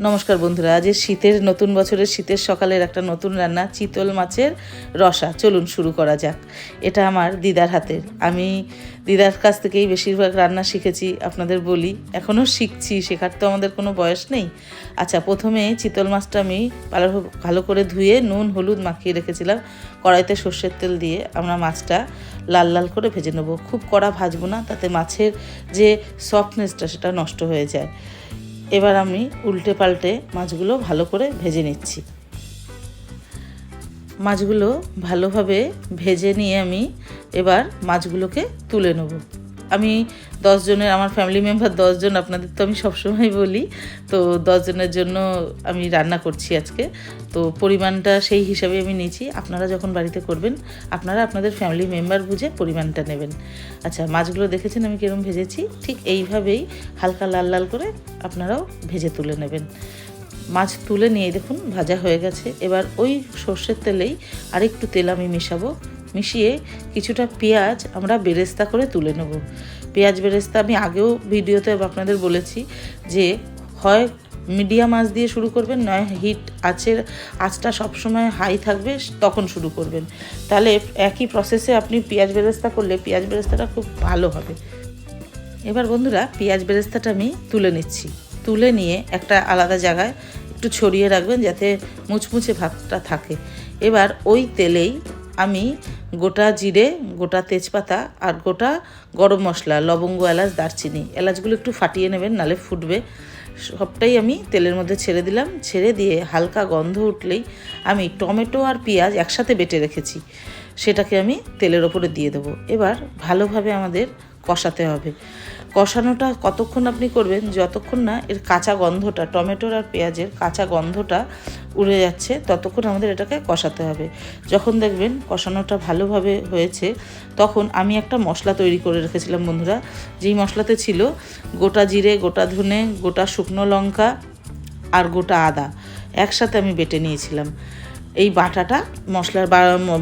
নমস্কার বন্ধুরা, আজ শীতের নতুন বছরের শীতের সকালের একটা নতুন রান্না, চিতল মাছের রসা। চলুন শুরু করা যাক। এটা আমার দিদার হাতের। আমি দিদার কাছ থেকেই বেশিরভাগ রান্না শিখেছি, আপনাদের বলি। এখনও শিখছি, শেখার তো আমাদের কোনো বয়স নেই। আচ্ছা প্রথমে চিতল মাছটা আমি ভালো ভালো করে ধুয়ে নুন, হলুদ মাখিয়ে রেখেছিলাম। কড়াইতে সর্ষের তেল দিয়ে আমরা মাছটা লাল লাল করে ভেজে নেব। খুব কড়া ভাজবো না, তাতে মাছের যে সফটনেসটা সেটা নষ্ট হয়ে যায়। এবার আমি উল্টে পাল্টে মাছগুলো ভালো করে ভেজে নিচ্ছি। মাছগুলো ভালোভাবে ভেজে নিয়ে আমি এবার মাছগুলোকে তুলে নেব। আমি দশজনের আমার ফ্যামিলি মেম্বার দশজন আপনাদের তো আমি সবসময় বলি। তো দশজনের জন্য আমি রান্না করছি আজকে। তো পরিমাণটা সেই হিসাবে আমি নিয়েছি। আপনারা যখন বাড়িতে করবেন, আপনারা আপনাদের ফ্যামিলি মেম্বার বুঝে পরিমাণটা নেবেন। আচ্ছা মাছগুলো দেখেছেন আমি কীরকম ভেজেছি? ঠিক এইভাবেই হালকা লাল লাল করে আপনারাও ভেজে তুলে নেবেন। মাছ তুলে নিয়ে দেখুন, ভাজা হয়ে গেছে। এবার ওই সর্ষের তেলেই আরেকটু তেল আমি মেশাবো। মিশিয়ে কিছুটা পেঁয়াজ আমরা বেরেস্তা করে তুলে নেব। পেঁয়াজ বেরেস্তা আমি আগেও ভিডিওতে আপনাদের বলেছি যে হয় মিডিয়াম আঁচ দিয়ে শুরু করবেন, নয় হিট আঁচের আঁচটা সবসময় হাই থাকবে, তখন শুরু করবেন। তাহলে একই প্রসেসে আপনি পেঁয়াজ বেরেস্তা করলে পেঁয়াজ বেরেস্তাটা খুব ভালো হবে। এবার বন্ধুরা, পেঁয়াজ বেরেস্তাটা আমি তুলে নিচ্ছি। তুলে নিয়ে একটা আলাদা জায়গায় একটু ছড়িয়ে রাখবেন যাতে মুচমুচে ভাতটা থাকে। এবার ওই তেলেই আমি গোটা জিরে, গোটা তেজপাতা আর গোটা গরম মশলা, লবঙ্গ, এলাচ, দারচিনি। এলাচগুলো একটু ফাটিয়ে নেবেন, নালে ফুটবে। সবটাই আমি তেলের মধ্যে ছেড়ে দিলাম। ছেড়ে দিয়ে হালকা গন্ধ উঠলেই আমি টমেটো আর পেঁয়াজ একসাথে বেটে রেখেছি। সেটাকে আমি তেলের ওপরে দিয়ে দেবো। এবার ভালোভাবে আমাদের কষাতে হবে। কষানোটা কতক্ষণ আপনি করবেন? যতক্ষণ না এর কাঁচা গন্ধটা, টমেটোর আর পেঁয়াজের কাঁচা গন্ধটা উড়ে যাচ্ছে, ততক্ষণ আমাদের এটাকে কষাতে হবে। যখন দেখবেন কষানোটা ভালোভাবে হয়েছে, তখন আমি একটা মশলা তৈরি করে রেখেছিলাম বন্ধুরা। যেই মশলাতে ছিল গোটা জিরে, গোটা ধনে, গোটা শুকনো লঙ্কা আর গোটা আদা একসাথে আমি বেটে নিয়েছিলাম। এই বাটাটা মশলার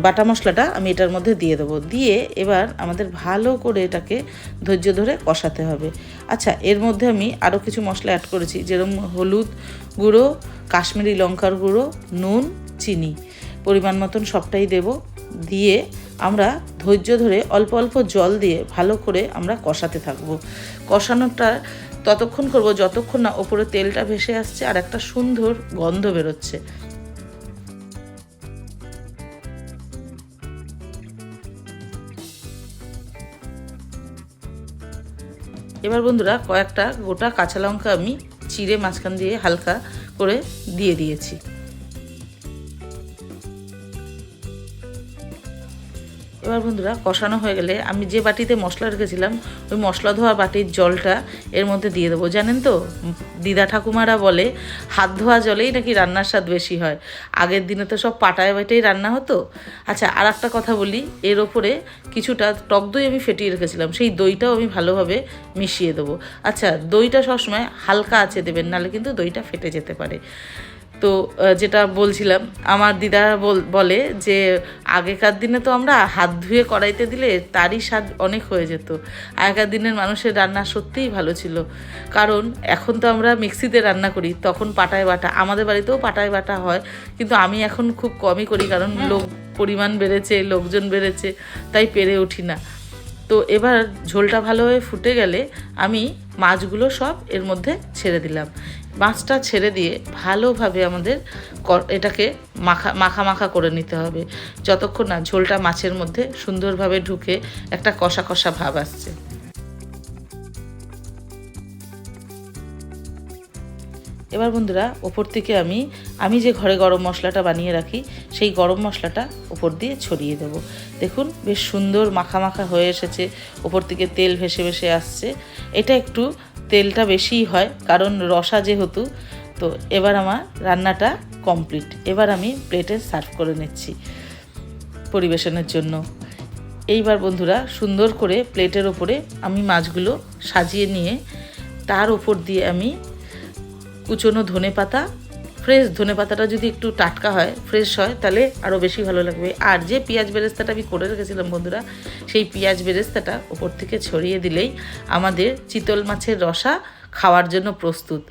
বাটা মশলাটা আমি এটার মধ্যে দিয়ে দেবো। দিয়ে এবার আমাদের ভালো করে এটাকে ধৈর্য ধরে কষাতে হবে। আচ্ছা এর মধ্যে আমি আরও কিছু মশলা অ্যাড করেছি। যেরকম হলুদ গুঁড়ো কাশ্মীরি লঙ্কার গুঁড়ো, নুন, চিনি পরিমাণ মতন সবটাই দেব। দিয়ে আমরা ধৈর্য ধরে অল্প অল্প জল দিয়ে ভালো করে আমরা কষাতে থাকব। কষানোটা ততক্ষণ করব যতক্ষণ না ওপরে তেলটা ভেসে আসছে আর একটা সুন্দর গন্ধ বেরোচ্ছে। এবার বন্ধুরা কয়েকটা গোটা কাঁচা লঙ্কা আমি চিড়ে মাঝখান দিয়ে হালকা করে দিয়ে দিয়েছি। এবার বন্ধুরা, কষানো হয়ে গেলে আমি যে বাটিতে মশলা রেখেছিলাম, ওই মশলা ধোয়া বাটির জলটা এর মধ্যে দিয়ে দেবো। জানেন তো, দিদা ঠাকুমারা বলে, হাত ধোয়া জলেই নাকি রান্নার স্বাদ বেশি হয়। আগের দিনে তো সব পাটায় বাটেই রান্না হতো। আচ্ছা আর একটা কথা বলি, এর ওপরে কিছুটা টক দই আমি ফেটিয়ে রেখেছিলাম, সেই দইটাও আমি ভালোভাবে মিশিয়ে দেবো। আচ্ছা দইটা সবসময় হালকা আছে দেবেন নাহলে কিন্তু দইটা ফেটে যেতে পারে। তো যেটা বলছিলাম আমার দিদা বলে যে আগেকার দিনে তো আমরা হাত ধুয়ে কড়াইতে দিলে তারই স্বাদ অনেক হয়ে যেত। আগেকার দিনের মানুষের রান্না সত্যিই ভালো ছিল। কারণ এখন তো আমরা মিক্সিতে রান্না করি তখন পাটায় বাটা আমাদের বাড়িতেও পাটায় বাটা হয় কিন্তু আমি এখন খুব কমই করি কারণ লোক পরিমাণ বেড়েছে লোকজন বেড়েছে তাই পেরে উঠি না। তো এবার ঝোলটা ভালোভাবে ফুটে গেলে আমি মাছগুলো সব এর মধ্যে ছেড়ে দিলাম। মাছটা ছেড়ে দিয়ে ভালোভাবে আমাদের এটাকে মাখা মাখা মাখা করে নিতে হবে। যতক্ষণ না ঝোলটা মাছের মধ্যে সুন্দরভাবে ঢুকে একটা কষা কষা ভাব আসছে। এবার বন্ধুরা, ওপর থেকে আমি আমি যে ঘরে গরম মশলাটা বানিয়ে রাখি, সেই গরম মশলাটা ওপর দিয়ে ছড়িয়ে দেব। দেখুন, বেশ সুন্দর মাখা মাখা হয়ে এসেছে, ওপর থেকে তেল ভেসে ভেসে আসছে। এটা একটু তেলটা বেশিই হয়, কারণ রসা যেহেতু, তো এবার আমার রান্নাটা কমপ্লিট। এবার আমি প্লেটে সার্ভ করে নিচ্ছি পরিবেশনের জন্য। এইবার বন্ধুরা, সুন্দর করে প্লেটের ওপরে আমি মাছগুলো সাজিয়ে নিয়ে, তার ওপর দিয়ে আমি কুচনো ধনে পাতা ফ্রেশ ধনে পাতাটা যদি একটু টাটকা হয় ফ্রেশ হয়, তাহলে আরও বেশি ভালো লাগবে। আর যে পেঁয়াজ বেরেস্তাটা আমি করে রেখেছিলাম বন্ধুরা, সেই পেঁয়াজ বেরেস্তাটা ওপর থেকে ছড়িয়ে দিলেই আমাদের চিতল মাছের রসা খাওয়ার জন্য প্রস্তুত।